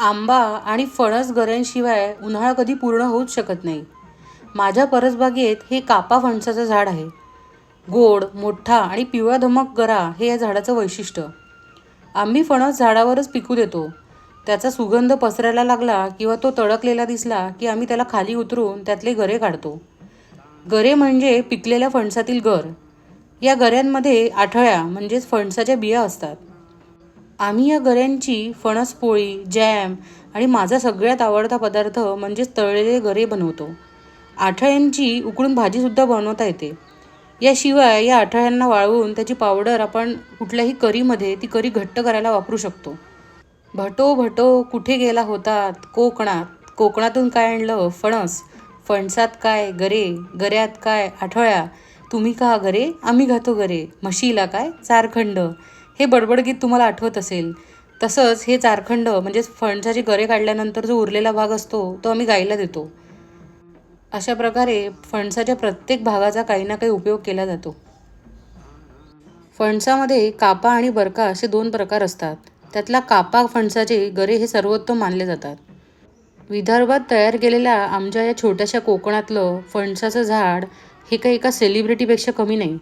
आंबा आणि फणस गऱ्यांशिवाय उन्हाळा कधी पूर्ण होऊच शकत नाही. माझ्या परसबागेत हे कापा फणसाचं झाड आहे. गोड मोठा आणि पिवळा धमक गरा हे या झाडाचं वैशिष्ट्य. आम्ही फणस झाडावरच पिकू देतो. त्याचा सुगंध पसरायला लागला किंवा तो तडकलेला दिसला की आम्ही त्याला खाली उतरून त्यातले गरे काढतो. गरे म्हणजे पिकलेल्या फणसातील गर या गऱ्यांमध्ये आठळ्या म्हणजेच फणसाच्या बिया असतात. आम्ही या गऱ्यांची फणस पोळी जॅम आणि माझा सगळ्यात आवडता पदार्थ म्हणजेच तळलेले गरे बनवतो. आठळ्यांची उकडून भाजीसुद्धा बनवता येते. याशिवाय या आठळ्यांना वाळवून त्याची पावडर आपण कुठल्याही करीमध्ये ती करी घट्ट करायला वापरू शकतो. भटो भटो कुठे गेला होतात? कोकणात. कोकणातून काय आणलं? फणस. फणसात काय? गरे. गऱ्यात काय? आठळ्या तुम्ही का गरे आम्ही घातो गरे म्हशीला काय? चारखंड. हे बडबड गीत तुम्हाला आठवत असेल. तसंच हे चारखंड म्हणजेच फणसाचे गरे काढल्यानंतर जो उरलेला भाग असतो तो आम्ही गायला देतो. अशा प्रकारे फणसाच्या प्रत्येक भागाचा काही ना काही उपयोग केला जातो. फणसामध्ये कापा आणि बरका असे दोन प्रकार असतात. त्यातला कापा फणसाचे गरे हे सर्वोत्तम मानले जातात. विदर्भात तयार केलेल्या आमच्या या छोट्याशा कोकणातलं फणसाचं झाड हे काही एका सेलिब्रिटीपेक्षा कमी नाही.